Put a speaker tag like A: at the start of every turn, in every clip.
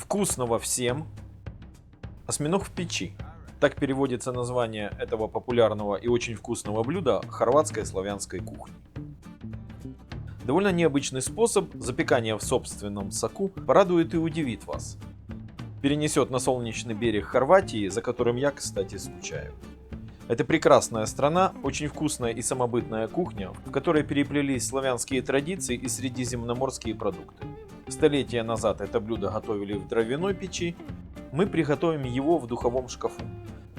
A: Вкусного всем! Осьминог в печи. Так переводится название этого популярного и очень вкусного блюда хорватской славянской кухни. Довольно необычный способ запекания в собственном соку порадует и удивит вас. Перенесет на солнечный берег Хорватии, за которым я, кстати, скучаю. Это прекрасная страна, очень вкусная и самобытная кухня, в которой переплелись славянские традиции и средиземноморские продукты. Столетия назад это блюдо готовили в дровяной печи, мы приготовим его в духовом шкафу,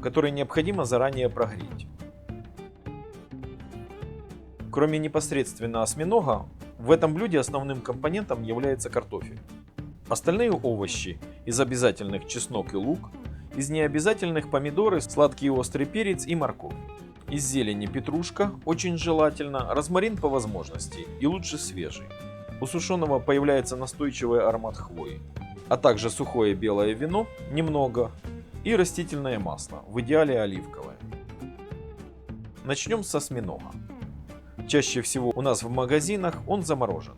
A: который необходимо заранее прогреть. Кроме непосредственно осьминога, в этом блюде основным компонентом является картофель. Остальные овощи из обязательных чеснок и лук, из необязательных помидоры, сладкий острый перец и морковь. Из зелени петрушка, очень желательно, розмарин по возможности и лучше свежий. У сушеного появляется настойчивый аромат хвои, а также сухое белое вино, немного, и растительное масло, в идеале оливковое. Начнем со осьминога. Чаще всего у нас в магазинах он замороженный.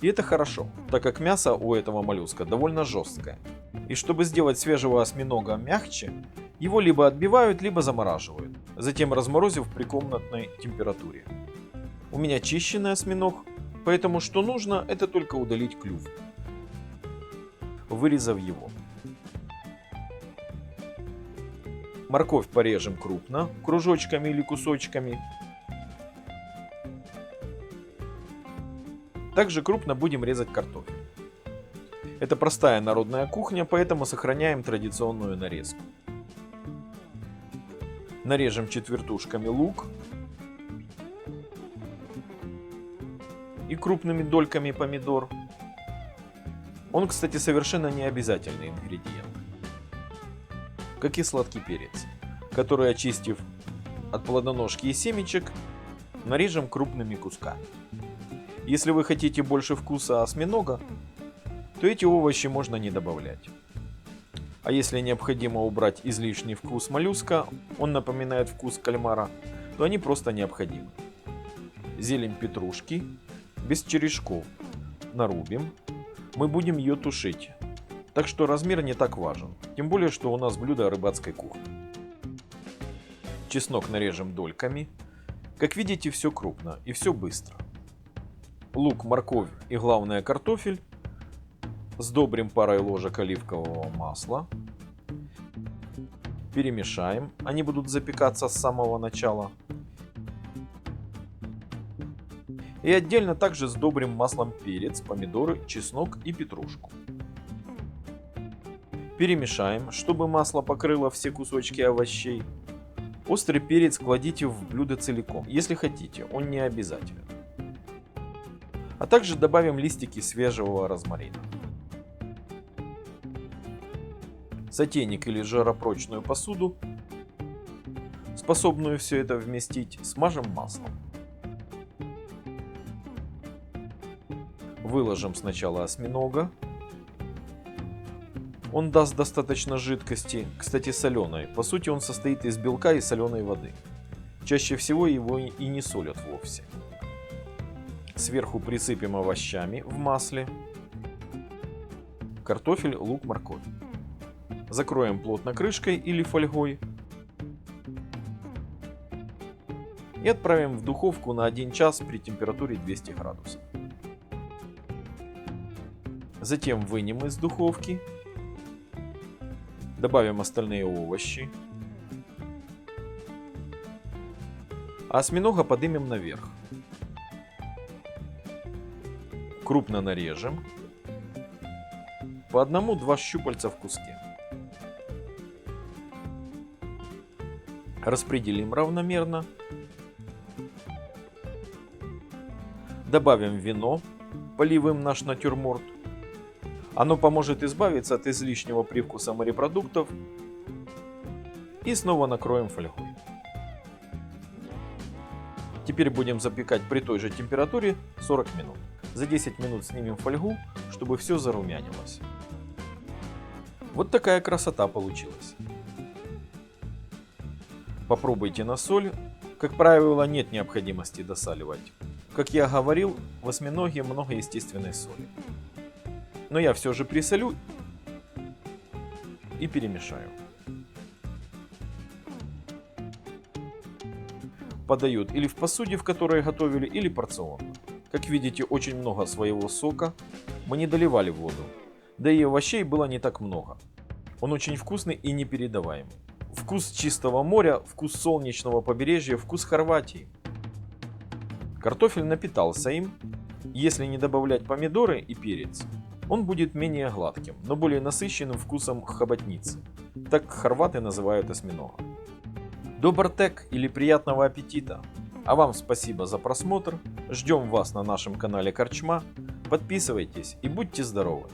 A: И это хорошо, так как мясо у этого моллюска довольно жесткое. И чтобы сделать свежего осьминога мягче, его либо отбивают, либо замораживают, затем разморозив при комнатной температуре. У меня чищенный осьминог, Поэтому что нужно, это только удалить клюв, вырезав его. Морковь порежем крупно, кружочками или кусочками. Также крупно будем резать картофель. Это простая народная кухня, поэтому сохраняем традиционную нарезку. Нарежем четвертушками лук, и крупными дольками помидор. Он, кстати, совершенно не обязательный ингредиент. Как и сладкий перец, который, очистив от плодоножки и семечек, нарежем крупными кусками. Если вы хотите больше вкуса осьминога, то эти овощи можно не добавлять. А если необходимо убрать излишний вкус моллюска, он напоминает вкус кальмара, то они просто необходимы. Зелень петрушки, без черешков. Нарубим. Мы будем ее тушить. Так что размер не так важен. Тем более, что у нас блюдо рыбацкой кухни. Чеснок нарежем дольками. Как видите, все крупно и все быстро. Лук, морковь и главное картофель. Сдобрим парой ложек оливкового масла. Перемешаем. Они будут запекаться с самого начала. И отдельно также сдобрим маслом перец, помидоры, чеснок и петрушку. Перемешаем, чтобы масло покрыло все кусочки овощей. Острый перец кладите в блюдо целиком, если хотите, он не обязателен. А также добавим листики свежего розмарина. Сотейник или жаропрочную посуду, способную все это вместить, смажем маслом. Выложим сначала осьминога. Он даст достаточно жидкости, кстати соленой. По сути он состоит из белка и соленой воды. Чаще всего его и не солят вовсе. Сверху присыпем овощами в масле. Картофель, лук, морковь. Закроем плотно крышкой или фольгой. И отправим в духовку на 1 час при температуре 200 градусов. Затем вынем из духовки. Добавим остальные овощи. А осьминога поднимем наверх. Крупно нарежем. По одному-два щупальца в куске. Распределим равномерно. Добавим вино, поливаем наш натюрморт. Оно поможет избавиться от излишнего привкуса морепродуктов и снова накроем фольгой. Теперь будем запекать при той же температуре 40 минут. За 10 минут снимем фольгу, чтобы все зарумянилось. Вот такая красота получилась. Попробуйте на соль. Как правило, нет необходимости досаливать. Как я говорил, в осьминоге много естественной соли но я все же присолю и перемешаю. Подают или в посуде, в которой готовили, или порционно. Как видите, очень много своего сока. Мы не доливали воду. Да и овощей было не так много. Он очень вкусный и непередаваемый. Вкус чистого моря, вкус солнечного побережья, вкус Хорватии. Картофель напитался им. Если не добавлять помидоры и перец, он будет менее гладким, но более насыщенным вкусом хоботницы. Так хорваты называют осьминога. Добртек или приятного аппетита! А вам спасибо за просмотр. Ждем вас на нашем канале Корчма. Подписывайтесь и будьте здоровы!